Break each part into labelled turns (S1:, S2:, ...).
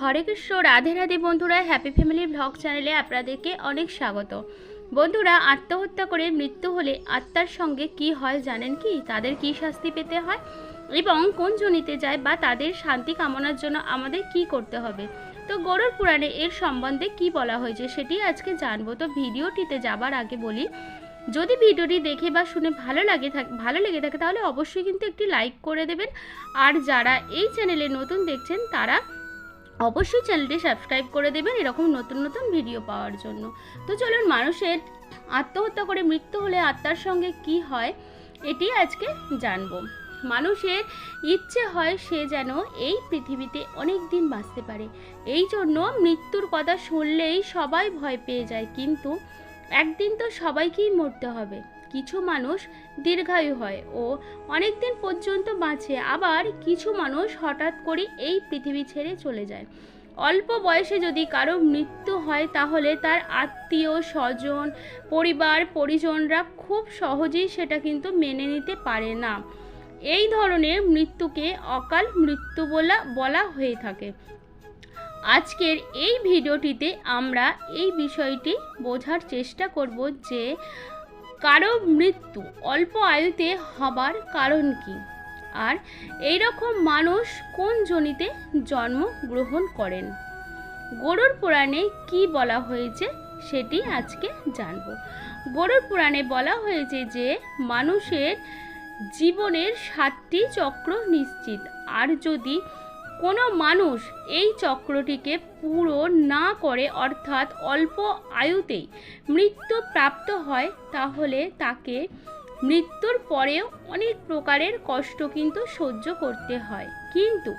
S1: হরে কৃষ্ণ, রাধে রাধে বন্ধুরা happy family blog চ্যানেলে আপনাদেরকে অনেক স্বাগত। বন্ধুরা, আত্মহত্যা করে মৃত্যু হলে আত্মার সঙ্গে কি হয় জানেন কি? তাদের কি শাস্তি পেতে হয়? এবং কোন জনিতে যায় বা তাদের শান্তি কামনার জন্য আমাদের কি করতে হবে? তো গরুর পুরাণে এর সম্বন্ধে কি বলা হয়েছে সেটি আজকে জানব। তো ভিডিওটিতে যাবার আগে বলি, যদি ভিডিওটি দেখে বা শুনে ভালো লাগে থাক, ভালো লেগে থাকে তাহলে অবশ্যই কিন্তু একটি লাইক করে দেবেন। আর যারা এই চ্যানেলে নতুন দেখছেন তারা অবশ্যই চ্যানেলটি সাবস্ক্রাইব করে দেবেন এরকম নতুন নতুন ভিডিও পাওয়ার জন্য। তো চলুন মানুষের আত্মহত্যা করে মৃত্যু হলে আত্মার সঙ্গে কি হয়, এটি আজকে জানব। মানুষের ইচ্ছে হয় সে যেন এই পৃথিবীতে অনেক দিন বাঁচতে পারে। এই জন্য মৃত্যুর কথা শুনলেই সবাই ভয় পেয়ে যায়, কিন্তু একদিন তো সবাইকেই মরতে হবে। কিছু মানুষ দীর্ঘায়ু হয় ও অনেক দিন পর্যন্ত বাঁচে। আবার কিছু মানুষ হঠাৎ করে এই পৃথিবী ছেড়ে চলে যায়। অল্প বয়সে যদি কারও মৃত্যু হয়, তাহলে তার আত্মীয়, স্বজন, পরিবার, পরিজনরা খুব সহজেই সেটা কিন্তু মেনে নিতে পারে না। এই ধরনের মৃত্যুকে অকাল মৃত্যু বলা বলা হয়ে থাকে। আজকের এই ভিডিওটিতে আমরা এই বিষয়টি বোঝার চেষ্টা করব যে কারও মৃত্যু, অল্প আয়ুতে হবার কারণ কি? আর এই রকম মানুষ কোন জনিতে জন্ম গ্রহণ করেন? গরুর পুরাণে কি বলা হয়েছে সেটি আজকে জানব। গরুর পুরাণে বলা হয়েছে যে মানুষের জীবনের সাতটি চক্র নিশ্চিত। আর যদি কোনো মানুষ এই চক্রটিকে পুরো না করে অর্থাৎ অল্প আয়ুতেই মৃত্যু প্রাপ্ত হয়, তাহলে তাকে মৃত্যুর পরেও অনেক প্রকারের কষ্ট কিন্তু সহ্য করতে হয়। কিন্তু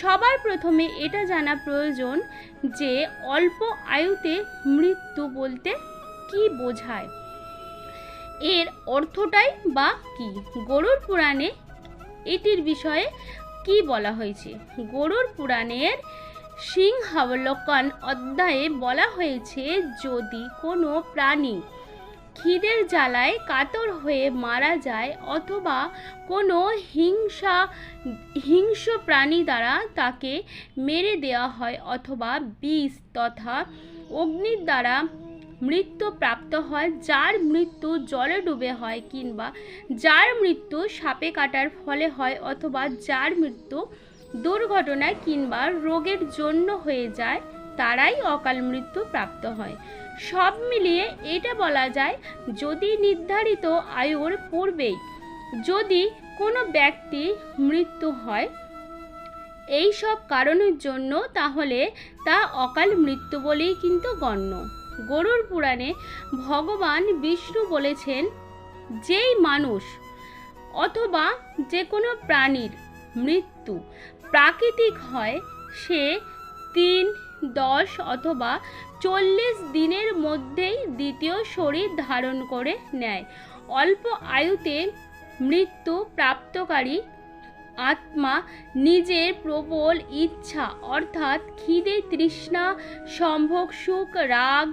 S1: সবার প্রথমে এটা জানা প্রয়োজন যে অল্প আয়ুতে মৃত্যু বলতে কি বোঝায়? এর অর্থটাই বা কি? গরুর পুরাণে এটির বিষয়ে কি বলা হয়েছে? গরুর পুরাণের সিংহাবলোকন অধ্যায়ে বলা হয়েছে, যদি কোনো প্রাণী খিদের জ্বালায় কাতর হয়ে মারা যায় অথবা কোনো হিংসা, হিংস্র প্রাণী দ্বারা তাকে মেরে দেওয়া হয় অথবা বিষ তথা অগ্নির দ্বারা মৃত্যু প্রাপ্ত হয়, যার মৃত্যু জলে ডুবে হয় কিংবা যার মৃত্যু সাপে কাটার ফলে হয় অথবা যার মৃত্যু দুর্ঘটনায় কিংবা রোগের জন্য হয়ে যায়, তারাই অকাল মৃত্যু প্রাপ্ত হয়। সব মিলিয়ে এটা বলা যায়, যদি নির্ধারিত আয়ুর পূর্বেই যদি কোনো ব্যক্তি মৃত্যু হয়, এই সব কারণের জন্য তাহলে তা অকাল মৃত্যু বলেই কিন্তু গণ্য। গরুর পুরাণে ভগবান বিষ্ণু বলেছেন, যেই মানুষ অথবা যে কোনো প্রাণীর মৃত্যু প্রাকৃতিক হয়, সে তিন, দশ অথবা চল্লিশ দিনের মধ্যেই দ্বিতীয় শরীর ধারণ করে নেয়। অল্প আয়ুতে মৃত্যু প্রাপ্তকারী আত্মা নিজের প্রবল ইচ্ছা অর্থাৎ খিদে, তৃষ্ণা, সম্ভোগ, সুখ, রাগ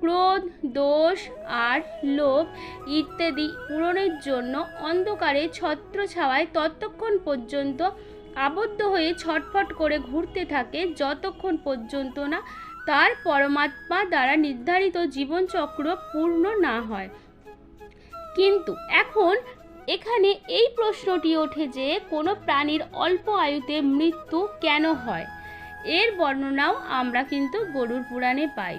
S1: ক্রোধ, দোষ আর লোভ ইত্যাদি পূরণের জন্য অন্ধকারে ছত্র ছাওয়ায় ততক্ষণ পর্যন্ত আবদ্ধ হয়ে ছটফট করে ঘুরতে থাকে যতক্ষণ পর্যন্ত না তার পরমাত্মা দ্বারা নির্ধারিত জীবনচক্র পূর্ণ না হয়। কিন্তু এখন এখানে এই প্রশ্নটি ওঠে যে কোনো প্রাণীর অল্প আয়ুতে মৃত্যু কেন হয়? এর বর্ণনাও আমরা কিন্তু গরুর পুরাণে পাই।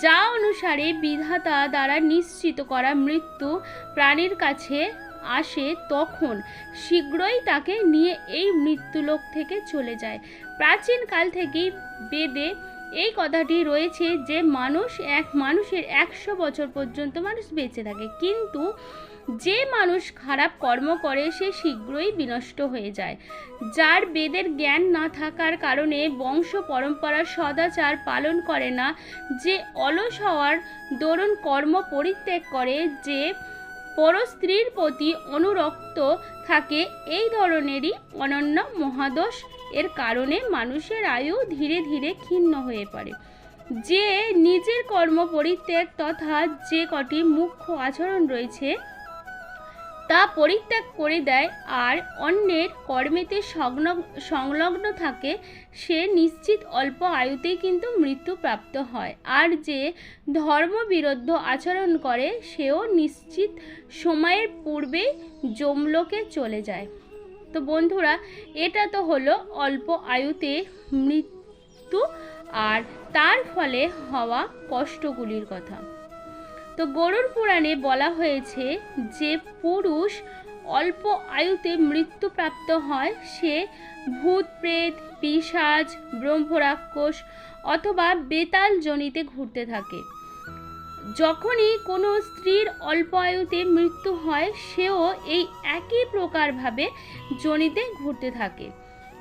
S1: যা অনুসারে বিধাতা দ্বারা নিশ্চিত করা মৃত্যু প্রাণীর কাছে আসে তখন শীঘ্রই তাকে নিয়ে এই মৃত্যুলোক থেকে চলে যায়। প্রাচীনকাল থেকেই বেদে এই কথাটি রয়েছে যে মানুষ এক, মানুষের একশো বছর পর্যন্ত মানুষ বেঁচে থাকে। কিন্তু যে মানুষ খারাপ কর্ম করে, সে শীঘ্রই বিনষ্ট হয়ে যায়। যার বেদের জ্ঞান না থাকার কারণে বংশ পরম্পরার সদাচার পালন করে না, যে অলস হওয়ার দরুন কর্ম পরিত্যাগ করে, যে পরস্ত্রীর প্রতি অনুরক্ত থাকে, এই ধরনেরই অনন্য মহাদোষ এর কারণে মানুষের আয়ু ধীরে ধীরে ক্ষীণ হয়ে পড়ে। যে নিজের কর্ম পরিত্যাগ তথা যে কটি মুখ্য আচরণ রয়েছে, তা পরিত্যাগ করে দেয় আর অন্যের কর্মেতে সংলগ্ন থাকে, সে নিশ্চিত অল্প আয়ুতেই কিন্তু মৃত্যুপ্রাপ্ত হয়। আর যে ধর্মবিরুদ্ধ আচরণ করে, সেও নিশ্চিত সময়ের পূর্বেই যমলোকে চলে যায়। তো বন্ধুরা, এটা তো হলো অল্প আয়ুতে মৃত্যু আর তার ফলে হওয়া কষ্টগুলির কথা। তো গরুর পুরাণে বলা হয়েছে যে পুরুষ অল্প আয়ুতে মৃত্যুপ্রাপ্ত হয়, সে ভূত, প্রেত পিশাচ ব্রহ্মরাক্ষস অথবা বেতাল জনিতে ঘুরতে থাকে। যখনই কোনো স্ত্রীর অল্প আয়ুতে মৃত্যু হয়, সেও এই একই প্রকারভাবে জনিতে ঘুরতে থাকে।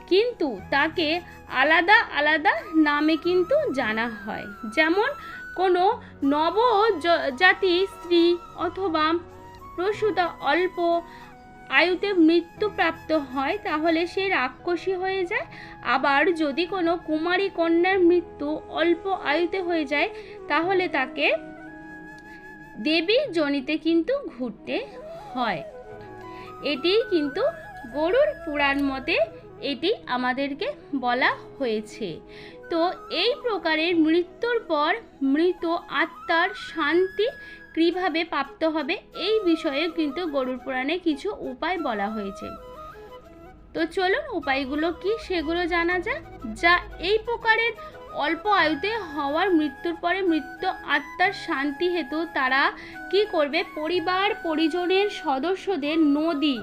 S1: কিন্তু তাকে আলাদা আলাদা নামে কিন্তু জানা হয়। যেমন কোনো নব জাতি স্ত্রী অথবা প্রসূতা অল্প আয়ুতে মৃত্যুপ্রাপ্ত হয়, তাহলে সে রাক্ষসী হয়ে যায়। আবার যদি কোনো কুমারী কন্যার মৃত্যু অল্প আয়ুতে হয়ে যায়, তাহলে তাকে দেবী জনিতে কিন্তু ঘুরতে হয়। এটি কিন্তু গরুর পুরাণ মতে এটি আমাদেরকে বলা হয়েছে। তো এই প্রকারের মৃত্যুর পর মৃত আত্মার শান্তি কীভাবে প্রাপ্ত হবে, এই বিষয়ে কিন্তু গরুর পুরাণে কিছু উপায় বলা হয়েছে। তো চলুন উপায়গুলো কি সেগুলো জানা যাক। যা এই প্রকারের অল্প আয়ুতে হওয়ার মৃত্যুর পরে মৃত্যু আত্মার শান্তি হেতু তারা কি করবে? পরিবার, পরিজনের সদস্যদের নদী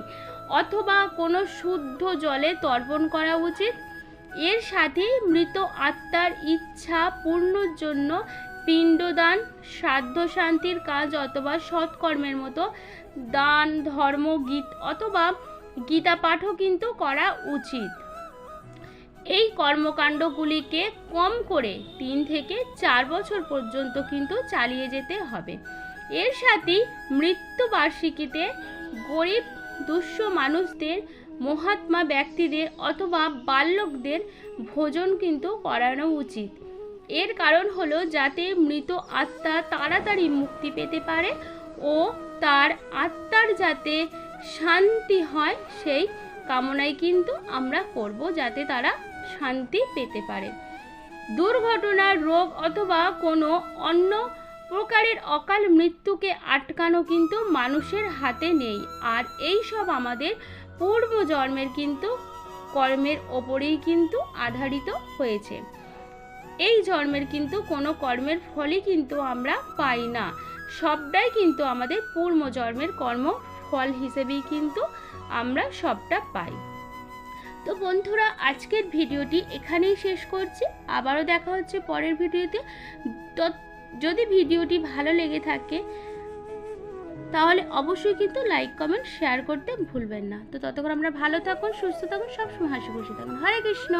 S1: অথবা কোনো শুদ্ধ জলে তর্পণ করা উচিত। এর সাথে মৃত আত্মার ইচ্ছা পূর্ণর জন্য পিণ্ডদান শ্রাদ্ধ শান্তির কাজ অথবা সৎকর্মের মতো দান, ধর্ম, গীত অথবা গীতা পাঠও কিন্তু করা উচিত। এই কর্মকাণ্ডগুলিকে কম করে তিন থেকে চার বছর পর্যন্ত কিন্তু চালিয়ে যেতে হবে। এর সাথে মৃত্যুবার্ষিকীতে গরিব, দুঃস্ব মানুষদের, মহাত্মা ব্যক্তিদের অথবা বাল্যকদের ভোজন কিন্তু করানো উচিত। এর কারণ হলো যাতে মৃত আত্মা তাড়াতাড়ি মুক্তি পেতে পারে ও তার আত্মার যাতে শান্তি হয় সেই কামনাই কিন্তু আমরা করব, যাতে তারা শান্তি পেতে পারে। দুর্ঘটনা রোগ অথবা কোনো অন্য প্রকারের অকাল মৃত্যুকে আটকানো কিন্তু মানুষের হাতে নেই। আর এই সব আমাদের পূর্ব জন্মের কিন্তু কর্মের ওপরেই কিন্তু আধারিত হয়েছে। এই জন্মের কিন্তু কোনো কর্মের ফলই কিন্তু আমরা পাই না। সবটাই কিন্তু আমাদের পূর্ব জন্মের কর্ম ফল হিসেবেই কিন্তু আমরা সবটা পাই। তো বন্ধুরা, আজকের ভিডিওটি এখানেই শেষ করছি। আবারও দেখা হচ্ছে পরের ভিডিওতে। যদি ভিডিওটি ভালো লেগে থাকে, তাহলে অবশ্যই কিন্তু লাইক, কমেন্ট, শেয়ার করতে ভুলবেন না। তো ততক্ষণ আমরা ভালো থাকুন, সুস্থ থাকুন, সবসময় হাসি খুশি থাকুন। হরে কৃষ্ণ!